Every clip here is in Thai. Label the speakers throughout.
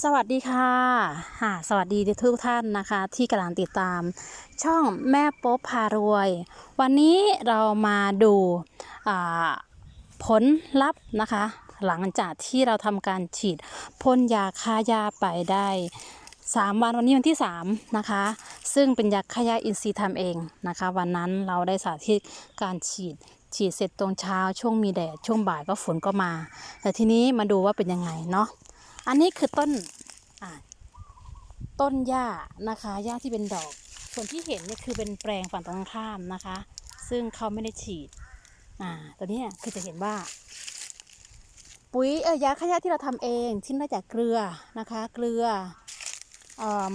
Speaker 1: สวัสดีค่ะค่ะสวัสดีทุกท่านนะคะ ที่กำลังติดตาม ช่องแม่โป๊บพารวย วันนี้เรามาดูผลลัพธ์นะคะ หลังจากที่เราทำการฉีดพ่นยาฆ่าหญ้าไปได้ 3 วันวันนี้วันที่ 3 นะคะ ซึ่งเป็นยาฆ่าหญ้าอินทรีย์ทำเองนะคะ วันนั้นเราได้สาธิตการฉีดฉีดเสร็จตรงเช้าช่วงมีแดดช่วงบ่ายก็ฝนก็มา แต่ทีนี้มาดูว่าเป็นยังไงเนาะ อันนี้คือต้นต้นหญ้านะคะหญ้าที่เป็นดอก ส่วนที่เห็นเนี่ยคือเป็นแปลงฝั่งตรงข้ามนะคะ ซึ่งเขาไม่ได้ฉีด อ่า ตัวนี้คือจะเห็นว่า ปุ๋ยเออยาฆ่าหญ้าที่เราทำเองที่ได้จากเกลือนะคะ เกลืออม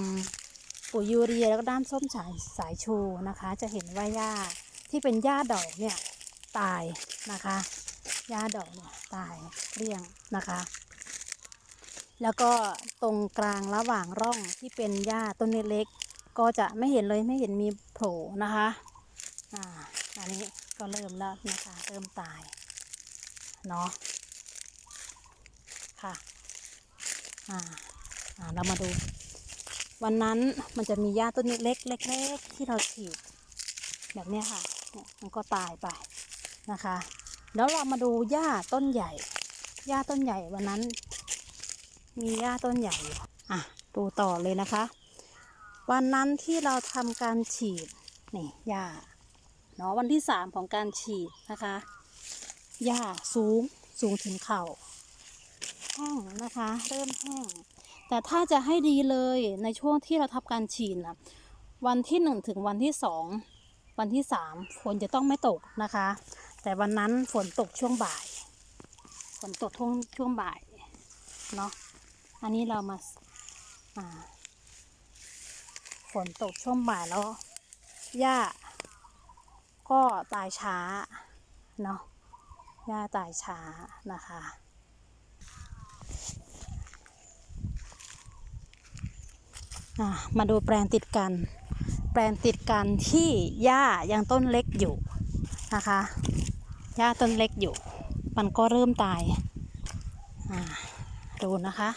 Speaker 1: ปุ๋ยยูเรียแล้วก็ด้ามส้มสายสายชูนะคะ จะเห็นว่าหญ้าที่เป็นหญ้าดอกเนี่ยตายนะคะหญ้าดอกเนี่ยตายเกลี้ยงนะคะ แล้วก็ตรงกลางระหว่างร่องที่เป็นหญ้าต้นเล็กๆก็จะไม่เห็นเลยไม่เห็นมีโผล่นะคะอ่าอันนี้ก็เริ่มแล้วนะคะเริ่มตายเนาะค่ะอ่าอ่าเรามาดู วันนั้นมันจะมีหญ้าต้นเล็กๆเล็กๆที่เราฉีดแบบนี้ค่ะมันก็ตายไปนะคะ แล้วเรามาดูหญ้าต้นใหญ่หญ้าต้นใหญ่วันนั้น มีหญ้าต้นใหญ่อยู่อะดูต่อเลยนะคะ วันนั้นที่เราทำการฉีดนี่หญ้าเนาะวันที่สามของการฉีดนะคะหญ้าสูงสูงถึงเข่าแห้งนะคะ เริ่มแห้ง แต่ถ้าจะให้ดีเลยในช่วงที่เราทำการฉีดนะวันที่หนึ่งถึงวันที่สองวันที่สามฝนจะต้องไม่ตกนะคะ แต่วันนั้นฝนตกช่วงบ่าย ฝนตกช่วงช่วงบ่ายเนาะ อันนี้เรามาาฝนตกช่วงบ่ายแล้ว หญ้า ก็ตายช้า เนาะ หญ้าตายช้านะคะ มาดูแปลงติดกัน แปลงติดกันที่หญ้ายังต้นเล็กอยู่นะคะ หญ้าต้นเล็กอยู่ มันก็เริ่มตาย ดูนะคะ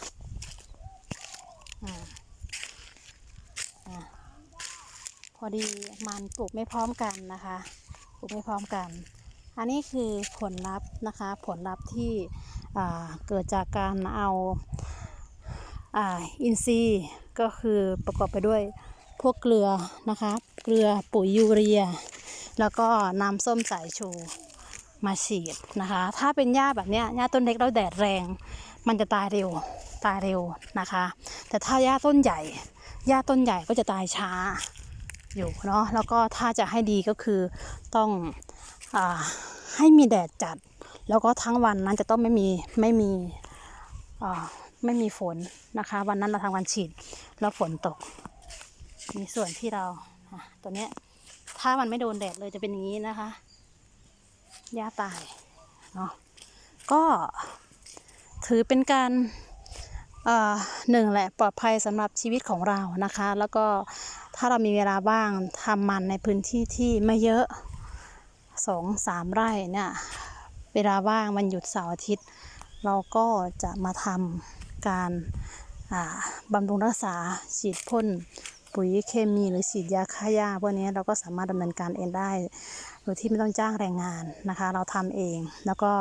Speaker 1: พอดีมันปลูกไม่พร้อมกันนะคะปลูกไม่พร้อมกัน อันนี้คือผลลัพธ์นะคะ ผลลัพธ์ที่เกิดจากการเอาอินทรีย์ก็คือประกอบไปด้วยพวกเกลือนะคะ เกลือปุ๋ยยูเรีย แล้วก็น้ำส้มสายชูมาฉีดนะคะ ถ้าเป็นหญ้าแบบนี้หญ้าต้นเล็กแล้วแดดแรง มันจะตายเร็วตายเร็วนะคะ แต่ถ้าหญ้าต้นใหญ่หญ้าต้นใหญ่ก็จะตายช้าอยู่เนาะแล้วก็ถ้าจะให้ดีก็คือต้องอให้มีแดดจัด แล้วก็ทั้งวันนั้นจะต้องไม่มีไม่มีไม่มีฝนนะคะ วันนั้นเราทำการฉีดแล้วฝนตก มีส่วนที่เราตัวเนี้ยถ้ามันไม่โดนแดดเลยจะเป็นอย่างนี้นะคะหญ้าตายเนาะก็ ถือเป็นการหนึ่งแหละปลอดภัยสำหรับชีวิตของเรานะคะ แล้วก็ถ้าเรามีเวลาบ้างทำมันในพื้นที่ที่ไม่เยอะสองสามไร่เนี่ยเวลาว่างวันหยุดเสาร์อาทิตย์ เราก็จะมาทำการบำรุงรักษาฉีดพ่น ปุ๋ยเคมีหรือฉีดยาฆ่าหญ้าพวกนี้เราก็สามารถดำเนินการเองได้โดยที่ไม่ต้องจ้างแรงงานนะคะ เราทำเองแล้วก็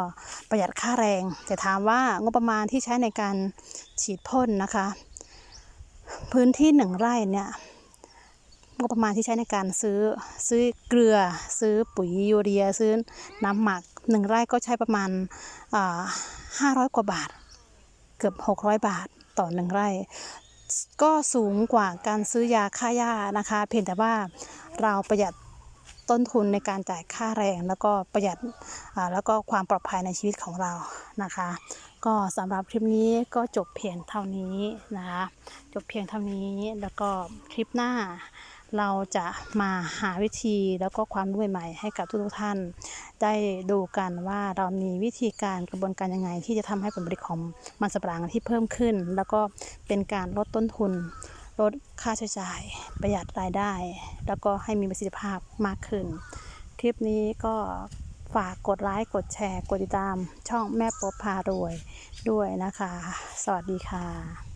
Speaker 1: ประหยัดค่าแรง แต่ถามว่างบประมาณที่ใช้ในการฉีดพ่นนะคะ พื้นที่หนึ่งไร่เนี่ยงบประมาณที่ใช้ในการซื้อซื้อเกลือ ซื้อปุ๋ยยูเรีย ซื้อน้ำหมักหนึ่งไร่ก็ใช้ประมาณห้าร้อยกว่าบาท เกือบหกร้อยบาทต่อหนึ่งไร่ ก็สูงกว่าการซื้อยาฆ่าหญ้านะคะ เพียงแต่ว่าเราประหยัดต้นทุนในการจ่ายค่าแรง แล้วก็ประหยัดแล้วก็ความปลอดภัยในชีวิตของเรานะคะ ก็สำหรับคลิปนี้ก็จบเพียงเท่านี้นะคะจบเพียงเท่านี้แล้วก็คลิปหน้า เราจะมาหาวิธีแล้วก็ความรู้ใหม่ให้กับทุกๆท่าน ได้ดูกันว่าเรามีวิธีการกระบวนการยังไง ที่จะทำให้ผลผลิตของมันสำปะหลังที่เพิ่มขึ้น แล้วก็เป็นการลดต้นทุน ลดค่าใช้จ่าย ประหยัดรายได้ แล้วก็ให้มีประสิทธิภาพมากขึ้น คลิปนี้ก็ฝากกดไลค์กดแชร์ กดติดตามช่องแม่ป๊พารวยด้วยนะคะ สวัสดีค่ะ